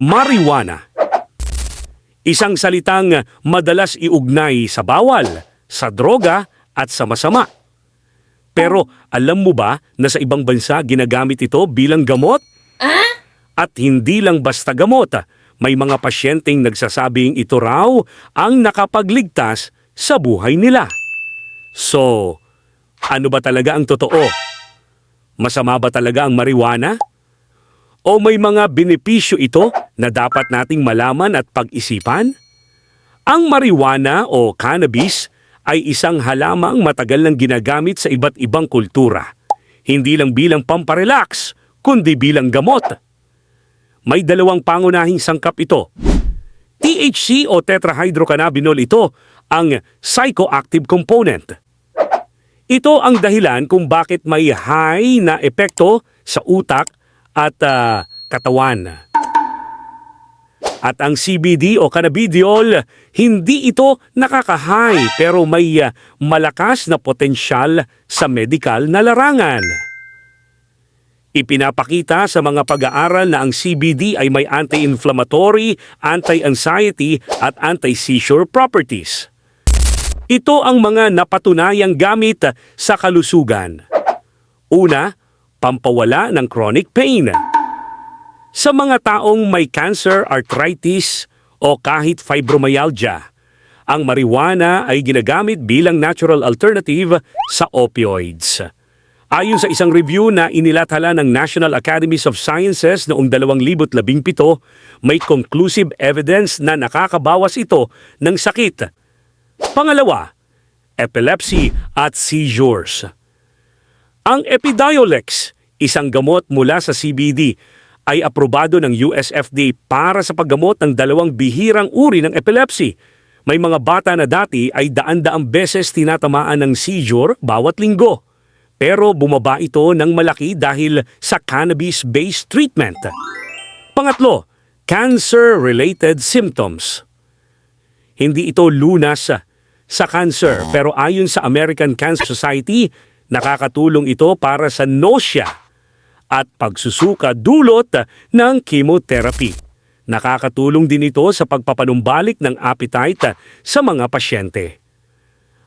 Marijuana. Isang salitang madalas iugnay sa bawal, sa droga at sa masama. Pero alam mo ba na sa ibang bansa ginagamit ito bilang gamot? At hindi lang basta gamot, may mga pasyenteng nagsasabing ito raw ang nakapagligtas sa buhay nila. So, ano ba talaga ang totoo? Masama ba talaga ang marijuana? O may mga benepisyo ito na dapat nating malaman at pag-isipan? Ang marijuana o cannabis ay isang halamang matagal nang ginagamit sa iba't ibang kultura. Hindi lang bilang pamparelax, kundi bilang gamot. May dalawang pangunahing sangkap ito. THC o tetrahydrocannabinol ito ang psychoactive component. Ito ang dahilan kung bakit may high na epekto sa utak at ah, katawan. At ang CBD o cannabidiol, hindi ito nakaka-high pero may ah, malakas na potensyal sa medical na larangan. Ipinapakita sa mga pag-aaral na ang CBD ay may anti-inflammatory, anti-anxiety at anti-seizure properties. Ito ang mga napatunayang gamit sa kalusugan. Una, pampawala ng chronic pain. Sa mga taong may cancer, arthritis o kahit fibromyalgia, ang marijuana ay ginagamit bilang natural alternative sa opioids. Ayon sa isang review na inilathala ng National Academies of Sciences noong 2017, may conclusive evidence na nakakabawas ito ng sakit. Pangalawa, epilepsy at seizures. Ang Epidiolex, isang gamot mula sa CBD, ay aprobado ng US FDA para sa paggamot ng dalawang bihirang uri ng epilepsy. May mga bata na dati ay daan-daang beses tinatamaan ng seizure bawat linggo. Pero bumaba ito ng malaki dahil sa cannabis-based treatment. Pangatlo, cancer-related symptoms. Hindi ito lunas sa cancer pero ayon sa American Cancer Society, nakakatulong ito para sa nausea at pagsusuka dulot ng chemotherapy. Nakakatulong din ito sa pagpapanumbalik ng appetite sa mga pasyente.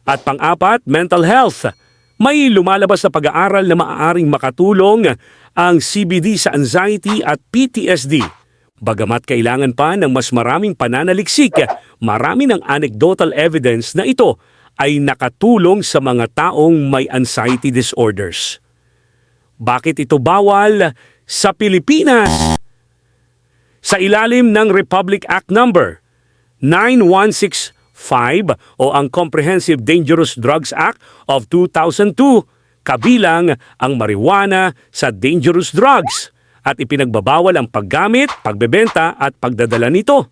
At pang-apat, mental health. May lumalabas na pag-aaral na maaaring makatulong ang CBD sa anxiety at PTSD. Bagamat kailangan pa ng mas maraming pananaliksik, marami ng anecdotal evidence na ito ay nakatulong sa mga taong may anxiety disorders. Bakit ito bawal sa Pilipinas? Sa ilalim ng Republic Act Number 9165 o ang Comprehensive Dangerous Drugs Act of 2002, kabilang ang marijuana sa dangerous drugs at ipinagbabawal ang paggamit, pagbebenta at pagdadala nito.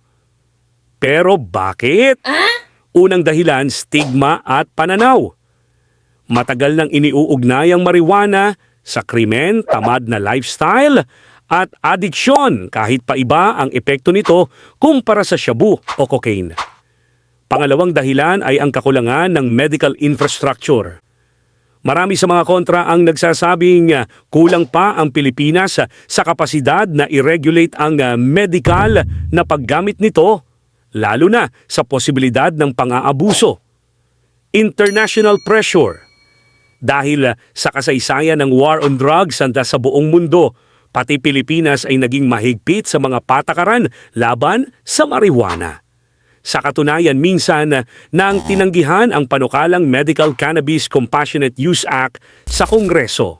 Pero bakit? Unang dahilan, stigma at pananaw. Matagal nang iniuugnay ang marijuana sa krimen, tamad na lifestyle, at adiksyon kahit pa iba ang epekto nito kumpara sa shabu o cocaine. Pangalawang dahilan ay ang kakulangan ng medical infrastructure. Marami sa mga kontra ang nagsasabing uh, kulang pa ang Pilipinas sa kapasidad na i-regulate ang uh, medical na paggamit nito, lalo na sa posibilidad ng pang-aabuso. International pressure. Dahil sa kasaysayan ng war on drugs handa sa buong mundo, pati Pilipinas ay naging mahigpit sa mga patakaran laban sa marijuana. Sa katunayan, minsan nang tinanggihan ang panukalang Medical Cannabis Compassionate Use Act sa Kongreso.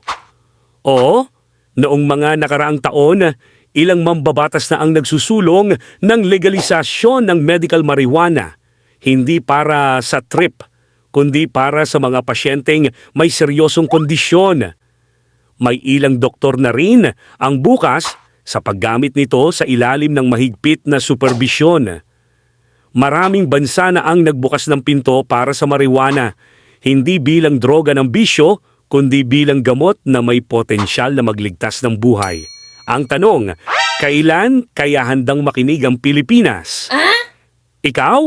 O, noong mga nakaraang taon, ilang mambabatas na ang nagsusulong ng legalisasyon ng medical marijuana, hindi para sa trip, kundi para sa mga pasyenteng may seryosong kondisyon. May ilang doktor na rin ang bukas sa paggamit nito sa ilalim ng mahigpit na superbisyon. Maraming bansa na ang nagbukas ng pinto para sa marijuana, hindi bilang droga ng bisyo, kundi bilang gamot na may potensyal na magligtas ng buhay. Ang tanong, kailan kaya handang makinig ang Pilipinas? Ikaw?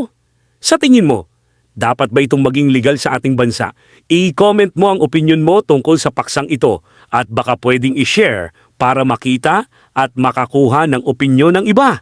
Sa tingin mo, dapat ba itong maging legal sa ating bansa? I-comment mo ang opinion mo tungkol sa paksang ito at baka pwedeng i-share para makita at makakuha ng opinyon ng iba.